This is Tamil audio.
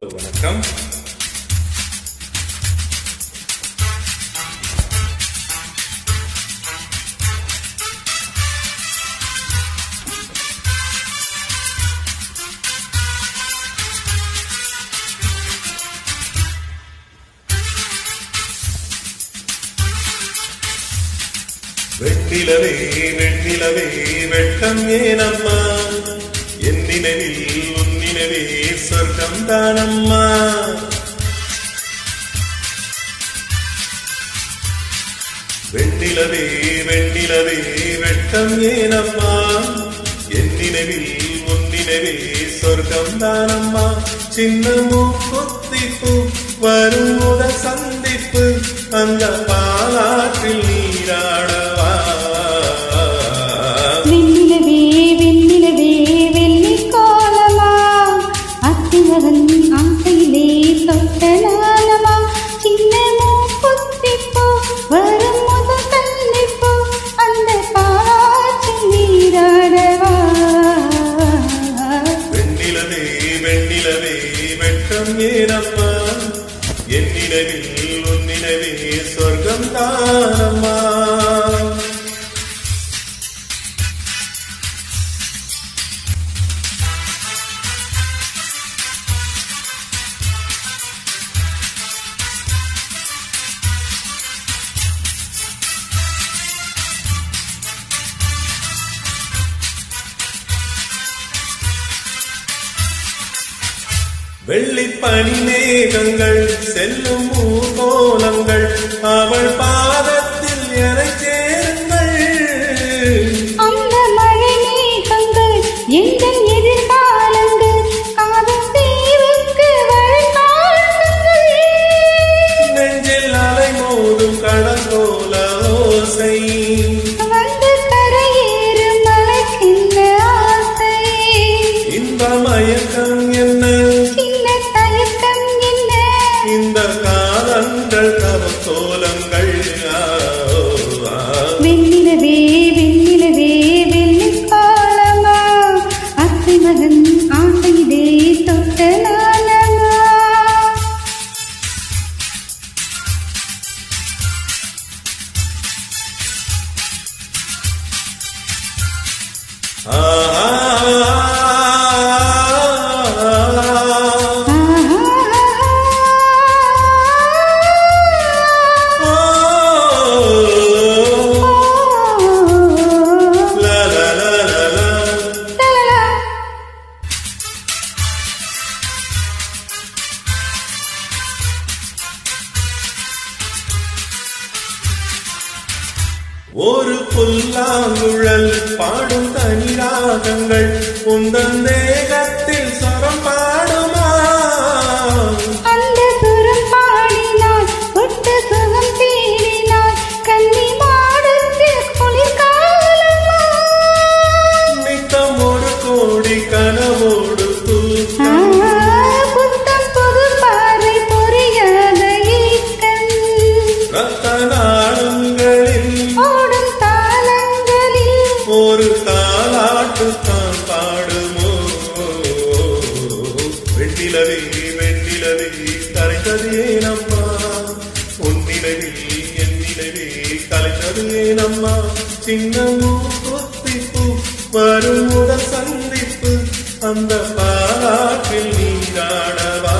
வணக்கம். வெண்ணிலவே வெண்ணிலவே வெட்டம் ஏனம்மா. என் நினைவில் உன் நினைவே. சொர்க்கம் தானம்மா வெண்ணிலவே வெண்ணிலவே வெட்டம் ஏனம்மா? என் நினைவில் உன் நினைவே சொர்க்கம் தானம்மா சின்னமோ குத்திப்பு வரும் முதல் சந்திப்பு அந்த பாலாற்றில் வெட்கம் ஏனம்மா என் நினைவில் உன் நினைவே சொர்க்கம் தான் வெள்ளி பனி மேகங்கள் செல்லும் ஊர்கோலங்கள் அவள் பாதத்தில் என சேருங்கள்? ஒரு புல்லாங்குழல் பாடும் தனி ராகங்கள் உந்தன் தேகத்தில் ஒரு தாலாட்டு தான் பாடுமோ? வெண்ணிலவே வெண்ணிலவே கரைத்ததே நம்மா. பொன்னிலவே என் நிலவே கலைத்ததே நம்மா. சின்னமும் கொத்திப்பு வருமுட சந்திப்பு அந்த பாலாற்றில் நீராடவா.